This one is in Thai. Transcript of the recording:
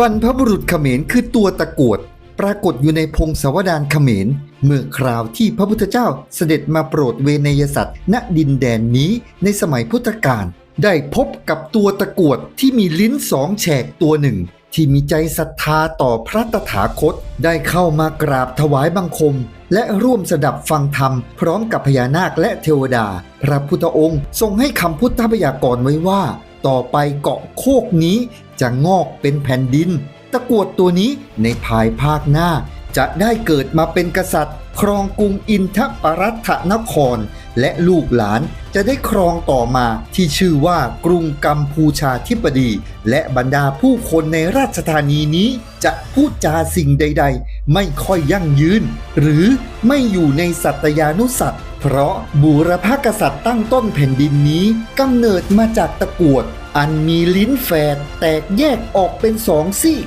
บรรพบุรุษเขมรคือตัวตะกวด ปรากฏอยู่ในพงศาวดารเขมร เมื่อคราวที่พระพุทธเจ้าเสด็จมาโปรดเวนยสัตว์ ณดินแดนนี้ในสมัยพุทธกาลได้พบกับตัวตะกวดที่มีลิ้นสองแฉกตัวหนึ่ง ที่มีใจศรัทธาต่อพระตถาคต ได้เข้ามากราบถวายบังคม และร่วมสดับฟังธรรม พร้อมกับพญานาคและเทวดา พระพุทธองค์ทรงให้คำพุทธพยากรณ์ไว้ว่า ต่อไปเกาะโคกนี้จะงอกเป็นแผ่นดิน ตะกวดตัวนี้ในภายภาคหน้า จะได้เกิดมาเป็นกษัตริย์ ครองกรุงอินทปรัตนคร และลูกหลานจะได้ครองต่อมาที่ชื่อว่ากรุงกัมพูชาธิปดี และบรรดาผู้คนในราชธานีนี้จะพูดจาสิ่งใด ๆ ไม่ค่อยยั่งยืน หรือไม่อยู่ในสัตยานุสัตว์เพราะบูรพกษัตริย์ตั้งต้นแผ่นดินนี้กำเนิดมาจากตะกวด อันมีลิ้นแฝดแตกแยกออกเป็นสองซี่